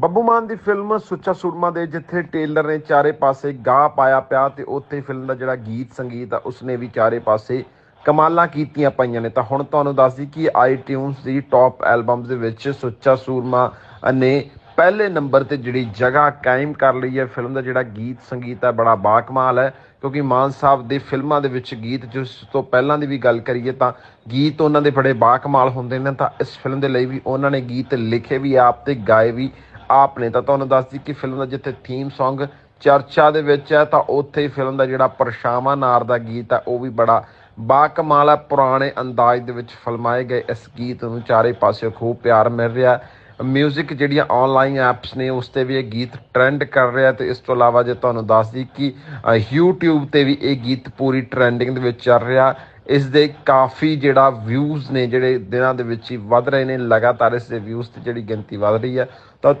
ਬੱਬੂ ਮਾਨ ਦੀ film Sucha Soorma ਦੇ, ਜਿੱਥੇ tailor ਨੇ ਚਾਰੇ ਪਾਸੇ ਗਾ ਪਾਇਆ ਪਿਆ ਤੇ ਉੱਥੇ ਫਿਲਮ ਦਾ ਜਿਹੜਾ ਗੀਤ ਸੰਗੀਤ ਆ, ਉਸਨੇ ਵੀ ਚਾਰੇ ਪਾਸੇ ਕਮਾਲਾਂ ਕੀਤੀਆਂ ਪਈਆਂ ਨੇ। ਤਾਂ ਹੁਣ ਤੁਹਾਨੂੰ ਦੱਸ ਦਈ ਕਿ ਆਈਟਿਊਨਸ ਦੀ ਟੌਪ ਐਲਬਮਸ ਦੇ ਵਿੱਚ ਸੁੱਚਾ ਸੂਰਮਾ ਨੇ ਪਹਿਲੇ ਨੰਬਰ ਤੇ ਜਿਹੜੀ ਜਗ੍ਹਾ ਕਾਇਮ ਕਰ ਲਈ ਹੈ, ਫਿਲਮ ਦਾ ਜਿਹੜਾ ਗੀਤ ਸੰਗੀਤ ਹੈ, ਬੜਾ ਬਾਕਮਾਲ ਹੈ। ਕਿਉਂਕਿ ਮਾਨ ਸਾਹਿਬ ਦੇ ਫਿਲਮਾਂ ਦੇ ਵਿੱਚ ਗੀਤ ਜਿਸ ਤੋਂ ਪਹਿਲਾਂ ਦੀ ਵੀ ਗੱਲ ਕਰੀਏ ਤਾਂ ਗੀਤ ਉਹਨਾਂ ਦੇ ਬੜੇ ਬਾਕਮਾਲ ਹੁੰਦੇ ਨੇ। ਤਾਂ ਇਸ ਫਿਲਮ ਦੇ ਲਈ ਵੀ ਉਹਨਾਂ ਨੇ ਗੀਤ ਲਿਖੇ ਵੀ ਆਪ ਤੇ ਗਾਏ ਵੀ ਆਪ ਨੇ ਤਾਂ ਤੁਹਾਨੂੰ ਦੱਸਦੀ ਕਿ ਫਿਲਮ ਦਾ ਜਿੱਥੇ ਥੀਮ Song ਚਰਚਾ ਦੇ ਵਿੱਚ ਹੈ ਤਾਂ ਉੱਥੇ ਹੀ ਫਿਲਮ ਦਾ ਜਿਹੜਾ ਪਰਛਾਵਾਂ ਨਾਰ ਦਾ ਗੀਤ ਹੈ ਉਹ ਵੀ ਬੜਾ ਬਾਕਮਾਲ ਹੈ। ਪੁਰਾਣੇ ਅੰਦਾਜ਼ ਦੇ ਵਿੱਚ ਫਿਲਮਾਏ ਗਏ ਇਸ ਗੀਤ ਨੂੰ ਚਾਰੇ ਪਾਸੇ ਖੂਬ ਪਿਆਰ ਮਿਲ ਰਿਹਾ ਮਿਊਜ਼ਿਕ ਜਿਹੜੀਆਂ ਆਨਲਾਈਨ ਐਪਸ ਨੇ ਉਸ ਤੇ ਵੀ ਇਹ ਗੀਤ ਟ੍ਰੈਂਡ ਕਰ ਰਿਹਾ ਤੇ ਇਸ ਤੋਂ ਇਲਾਵਾ ਜੇ ਤੁਹਾਨੂੰ ਦੱਸ ਦਈ ਕਿ ਅ, YouTube ਤੇ ਵੀ ਇਹ ਗੀਤ ਪੂਰੀ ਟ੍ਰੈਂਡਿੰਗ ਦੇ ਵਿੱਚ ਚੱਲ ਰਿਹਾ ਇਸ ਦੇ ਕਾਫੀ ਜਿਹੜਾ ਵਿਊਜ਼ ਨੇ ਜਿਹੜੇ ਦਿਨਾਂ ਦੇ ਵਿੱਚ ਹੀ ਵੱਧ ਰਹੇ ਨੇ ਲਗਾਤਾਰ ਇਸ ਦੇ ਵਿਊਜ਼ ਤੇ ਜਿਹੜੀ ਗਿਣਤੀ ਵੱਧ ਰਹੀ ਹੈ ਤਾਂ ਤੁਹਾਨੂੰ